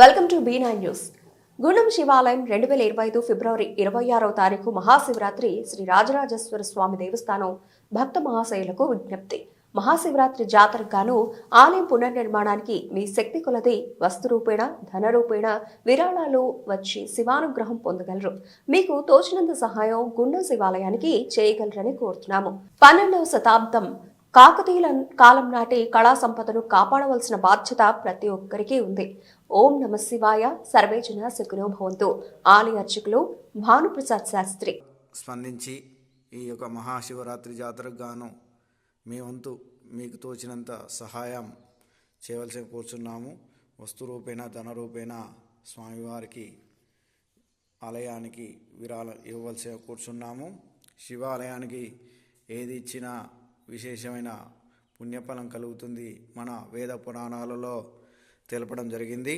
Welcome to B nine news. గుండం శివాలయం రెండు వేల ఇరవై ఐదు ఫిబ్రవరి ఇరవై ఆరవ తారీఖు మహాశివరాత్రి శ్రీ రాజరాజేశ్వర స్వామి దేవస్థానం భక్త మహాశయులకు విజ్ఞప్తి. మహాశివరాత్రి జాతరగాను ఆలయం పునర్నిర్మాణానికి మీ శక్తి కొలది వస్తు రూపేణ ధన రూపేణ విరాళాలు వచ్చి శివానుగ్రహం పొందగలరు. మీకు తోచినంత సహాయం గుండం శివాలయానికి చేయగలరని కోరుతున్నాము. పన్నెండవ శతాబ్దం కాకతీయుల కాలం నాటి కళా సంపదను కాపాడవలసిన బాధ్యత ప్రతి ఒక్కరికి ఉంది. ఓం నమ శివాయ. సర్వేజన సుఖినో భవంతు. ఆలయ అర్చకులు భానుప్రసాద్ శాస్త్రి. స్పందించి ఈ యొక్క మహాశివరాత్రి జాతరకు గాను మీ వంతు మీకు తోచినంత సహాయం చేయవలసి కూర్చున్నాము. వస్తు రూపేణ ధన రూపేణ స్వామివారికి ఆలయానికి విరాళం ఇవ్వవలసి కూర్చున్నాము. శివాలయానికి ఏది ఇచ్చినా విశేషమైన పుణ్యఫలం కలుగుతుంది మన వేద పురాణాలలో తెలపడం జరిగింది.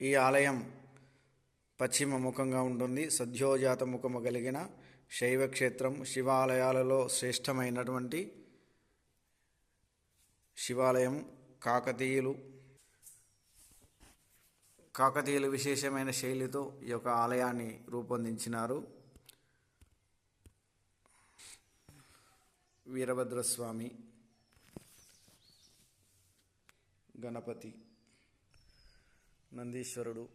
ఈ ఆలయం పశ్చిమ ముఖంగా ఉంటుంది. సద్యోజాత ముఖము కలిగిన శైవ క్షేత్రం శివాలయాలలో శ్రేష్టమైనటువంటి శివాలయం. కాకతీయులు కాకతీయులు విశేషమైన శైలితో ఈ యొక్క ఆలయాన్ని రూపొందించినారు. వీరభద్రస్వామి గణపతి నందీశ్వరుడు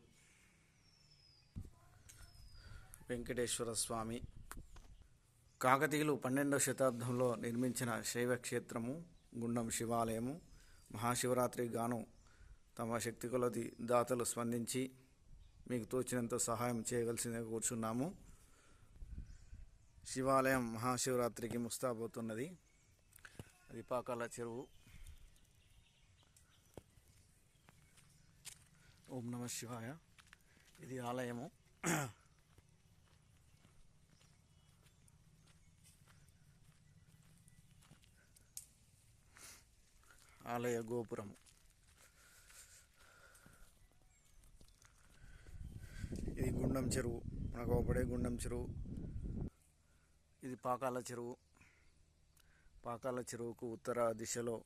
వెంకటేశ్వర స్వామి కాకతీయులు పన్నెండవ శతాబ్దంలో నిర్మించిన శైవ క్షేత్రము గుండం శివాలయము మహాశివరాత్రి గాను తమ శక్తి కొలది దాతలు స్పందించి మీకు తోచినంత సహాయం చేయవలసిందిగా కూర్చున్నాము. శివాలయం మహాశివరాత్రికి ముస్తాబోతున్నది అది పాకాల చెరువు. ఓం నమ శివాయ. ఇది ఆలయము. ఆలయ గోపురము. ఇది గుండం చెరువు. మనకు ఒకపడే గుండం చెరువు. ఇది పాకాల చెరువు. పాకాల చెరువుకు ఉత్తర దిశలో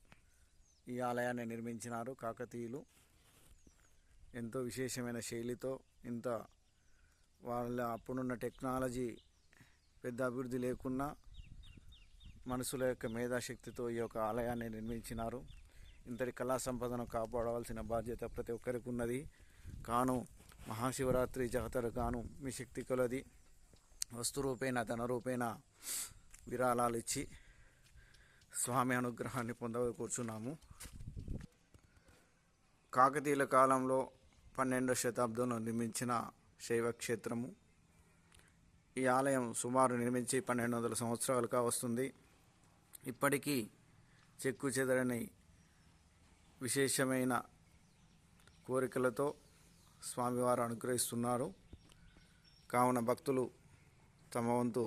ఈ ఆలయాన్ని నిర్మించినారు కాకతీయులు. ఎంతో విశేషమైన శైలితో ఇంత వాళ్ళ అప్పుడున్న టెక్నాలజీ పెద్ద అభివృద్ధి లేకున్నా మనుషుల యొక్క మేధాశక్తితో ఈ యొక్క ఆలయాన్ని నిర్మించినారు. ఇంతటి కళా సంపదను కాపాడవలసిన బాధ్యత ప్రతి ఒక్కరికి ఉన్నది కాను మహాశివరాత్రి జాతర కాను మీ శక్తి కొలది. వస్తు ధనరూపేణ ధన విరాళాలు ఇచ్చి స్వామి అనుగ్రహాన్ని పొందవ కూర్చున్నాము. కాకతీయుల కాలంలో పన్నెండవ శతాబ్దంలో నిర్మించిన శైవ క్షేత్రము ఈ ఆలయం సుమారు నిర్మించి పన్నెండు వందల సంవత్సరాలుగా వస్తుంది. ఇప్పటికీ చెక్కు చెదరని విశేషమైన కోరికలతో స్వామివారు అనుగ్రహిస్తున్నారు. కావున భక్తులు తమ వంతు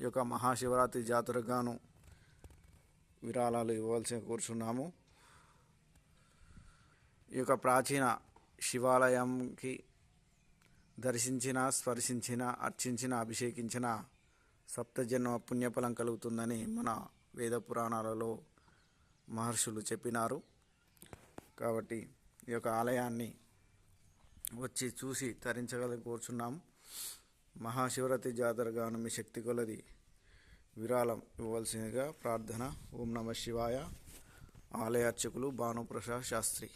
ఈ యొక్క మహాశివరాత్రి జాతరగాను విరాళాలు ఇవ్వవలసి కూర్చున్నాము. ఈ యొక్క ప్రాచీన శివాలయంకి దర్శించిన స్పర్శించిన అర్చించిన అభిషేకించిన సప్తజన్మ పుణ్యఫలం కలుగుతుందని మన వేద పురాణాలలో మహర్షులు చెప్పినారు. కాబట్టి ఈ యొక్క ఆలయాన్ని వచ్చి చూసి తరించగల కోరుచున్నాము. మహాశివరాత్రి జాతరగా మీ శక్తి కొలది. విరాళం ఇవ్వవలసిందిగా ప్రార్థన. ఓం నమ శివాయ. ఆలయ అర్చకులు భానుప్రసాద్ శాస్త్రి.